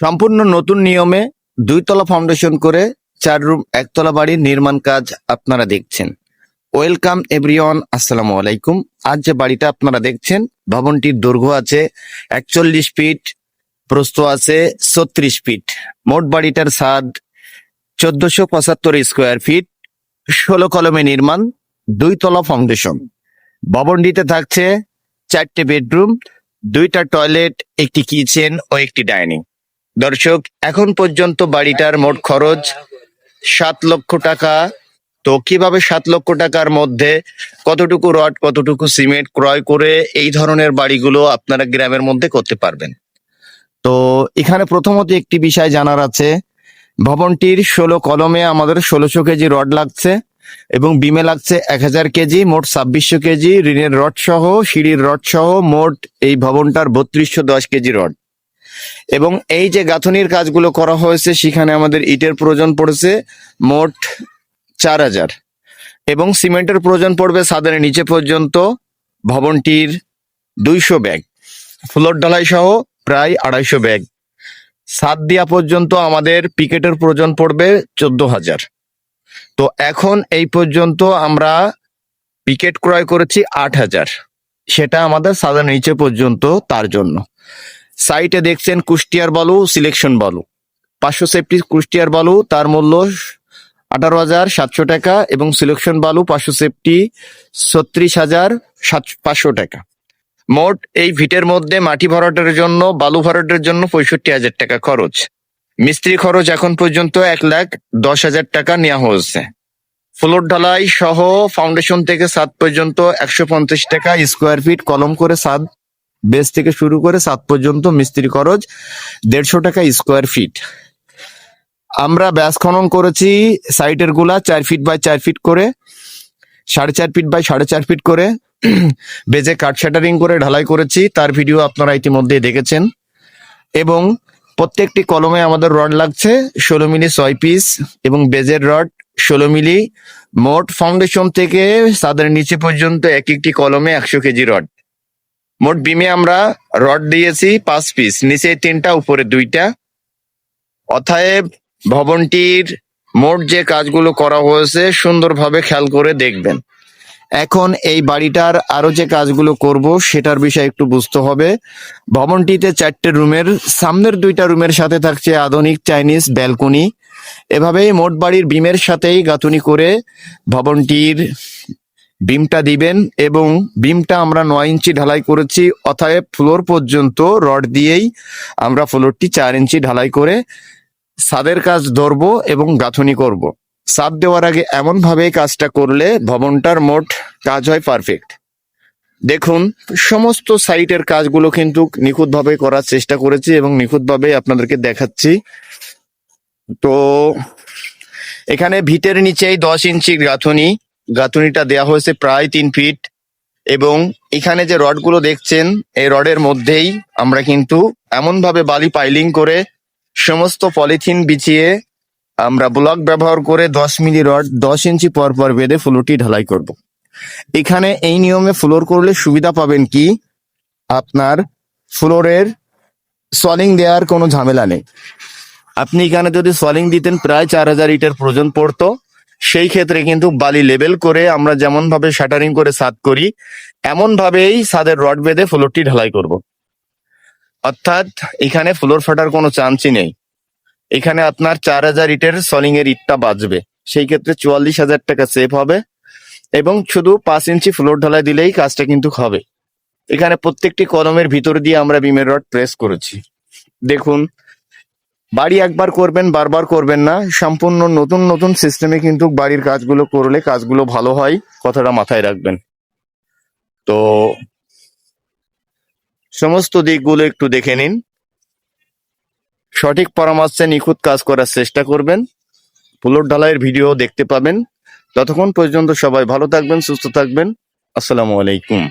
সম্পূর্ণ নতুন নিয়মে দুইতলা ফাউন্ডেশন করে চার রুম, একতলা বাড়ির নির্মাণ কাজ আপনারা দেখছেন। ওয়েলকাম এভরিওয়ান আসসালামু আলাইকুম। আজ যে বাড়িটা আপনারা দেখছেন, ভবনটির দৈর্ঘ্য আছে একচল্লিশ ফিট, প্রস্থ আছে ছত্রিশ ফিট। মোট বাড়িটার ছাদ চোদ্দশো পঁচাত্তর স্কোয়ার ফিট ষোলো কলমে নির্মাণ, দুইতলা ফাউন্ডেশন ভবনটিতে থাকছে চারটে বেডরুম দুইটা টয়লেট একটি কিচেন ও একটি ডাইনিং দর্শক, এখন পর্যন্ত বাড়িটার মোট খরচ সাত লক্ষ টাকা। তো কীভাবে সাত লক্ষ টাকার মধ্যে কতটুকু রড, কতটুকু সিমেন্ট ক্রয় করে এই ধরনের বাড়িগুলো আপনারা গ্রামের মধ্যে করতে পারবেন? তো এখানে প্রথমত একটি বিষয় জানার আছে। ভবনটির ষোলো কলমে আমাদের ষোলোশো কেজি রড লাগছে এবং বিমে লাগছে এক হাজার কেজি, মোট ছাব্বিশশো কেজি। ঋণের রড সহ, সিঁড়ির রড সহ মোট এই ভবনটার বত্রিশশো দশ কেজি রড। এবং এই যে গাঁথনির কাজগুলো করা হয়েছে, সেখানে আমাদের ইটের প্রয়োজন পড়েছে মোট চার হাজার। এবং সিমেন্টের প্রয়োজন পড়বে ছাদের নিচে পর্যন্ত ভবনটির দুইশো ব্যাগ। ফ্লোর ঢালাই সহ প্রায় আড়াইশো ব্যাগ। ছাদ দেওয়া পর্যন্ত আমাদের পিকেটের প্রয়োজন পড়বে চোদ্দ হাজার। তো এখন এই পর্যন্ত আমরা পিকেট ক্রয় করেছি আট হাজার। সেটা আমাদের সাদা নিচে পর্যন্ত তার জন্য। সাইটে দেখছেন কুষ্টিয়ার বালু সিলেকশন বালু। পাঁচশো সেফটি কুষ্টিয়ার বালু, তার মূল্য আঠারো হাজার সাতশো টাকা এবং সিলেকশন বালু পাঁচশো সেফটি ছত্রিশ হাজার সাত পাঁচশো টাকা। মোট এই ভিটের মধ্যে মাটি ভরাটের জন্য, বালু ভরাটের জন্য পঁয়ষট্টি হাজার টাকা খরচ। মিস্ত্রি খরচ এখন পর্যন্ত এক লাখ দশ হাজার টাকা নেওয়া হয়েছে। ফ্লোর ঢালাই সহ ফাউন্ডেশন থেকে ছাদ পর্যন্ত একশো পঞ্চাশ টাকা স্কোয়ার ফিট কলম করে ছাদ বেস থেকে শুরু করে সাত পর্যন্ত মিস্ত্রি খরচ, দেড়শো টাকা স্কোয়ার ফিট আমরা ব্যাস খনন করেছি সাইটেরগুলা, চার ফিট বাই চার ফিট করে, সাড়ে চার ফিট বাই সাড়ে চার ফিট করে। বেজে কাট শাটারিং করে ঢালাই করেছি, তার ভিডিও আপনারা ইতিমধ্যে দেখেছেন। এবং প্রত্যেকটি কলমে আমাদের রড লাগছে, ষোলো মিলি ছয় পিস এবং বেজের রড ষোলো মিলি। মোট ফাউন্ডেশন থেকে তাদের নিচে পর্যন্ত এক একটি কলমে একশো কেজি রড মোট বিমে আমরা রড দিয়েছি পাঁচ পিস নিচে তিনটা, উপরে দুইটা। অতএব ভবনটির মোট যে কাজগুলো করা হয়েছে, সুন্দরভাবে খেয়াল করে দেখবেন। এখন এই বাড়িটার আরও যে কাজগুলো করব, সেটার বিষয়ে একটু বুঝতে হবে। ভবনটিতে চারটে রুমের, সামনের দুইটা রুমের সাথে থাকছে আধুনিক চাইনিজ ব্যালকনি। এভাবেই মোট বাড়ির বিমের সাথেই গাঁথুনি করে ভবনটির বিমটা দিবেন এবং বিমটা আমরা নয় ইঞ্চি ঢালাই করেছি, অতএব ফ্লোর পর্যন্ত রড দিয়েই আমরা ফ্লোরটি চার ইঞ্চি ঢালাই করে ছাদের কাজ ধরবো এবং গাঁথনি করব। ছাদ দেওয়ার আগে এমনভাবে কাজটা করলে ভবনটার মোট কাজ হয় পারফেক্ট দেখুন, সমস্ত সাইটের কাজগুলো কিন্তু নিখুঁতভাবে করার চেষ্টা করেছি এবং নিখুঁতভাবে আপনাদেরকে দেখাচ্ছি তো এখানে ভিতের নিচেই দশ ইঞ্চি গাঁথনি গাঁথনিটা দেওয়া হয়েছে প্রায় তিন ফিট এবং এখানে যে রডগুলো দেখছেন, এই রডের মধ্যেই আমরা কিন্তু এমন ভাবে বালি পাইলিং করে সমস্ত পলিথিন বিছিয়ে আমরা ব্লক ব্যবহার করে দশ মিলি রড, দশ ইঞ্চি পর পর বেঁধে ফ্লোরটি ঢালাই করব। এখানে এই নিয়মে ফ্লোর করলে সুবিধা পাবেন কি? আপনার ফ্লোরের সলিং দেওয়ার কোনো ঝামেলা নেই। আপনি এখানে যদি সলিং দিতেন, প্রায় চার হাজার ইটের প্রয়োজন পড়তো। সেই ক্ষেত্রে কিন্তু বালি লেবেল করে আমরা যেমন ভাবে শাটারিং করে ছাদ করি এমন ভাবেই ছাদের রড বেঁধে ফ্লোরটি ঢালাই করব। অর্থাৎ এখানে ফ্লোর ফাটার কোনো চান্সই নেই। এখানে আপনার চার হাজার ইটের সলিং এর ইটটা বাঁচবে সেই ক্ষেত্রে চুয়াল্লিশ হাজার টাকা সেভ হবে এবং শুধু পাঁচ ইঞ্চি ফ্লোর ঢালাই দিলেই কাজটা কিন্তু হবে। এখানে প্রত্যেকটি কলমের ভিতর দিয়ে আমরা বিমের রড প্রেস করেছি। দেখুন বাড়ি একবার করবেন, বারবার করবেন না। সম্পূর্ণ নতুন নতুন সিস্টেমে কিন্তু বাড়ির কাজগুলো করলে কাজগুলো ভালো হয়, কথাটা মাথায় রাখবেন। তো সমস্ত দিকগুলো একটু দেখে নিন। সঠিক পরামর্শে নিখুঁত কাজ করার চেষ্টা করবেন। ফুলোর ঢালাইয়ের ভিডিও দেখতে পাবেন। ততক্ষণ পর্যন্ত সবাই ভালো থাকবেন, সুস্থ থাকবেন। আসসালামু আলাইকুম।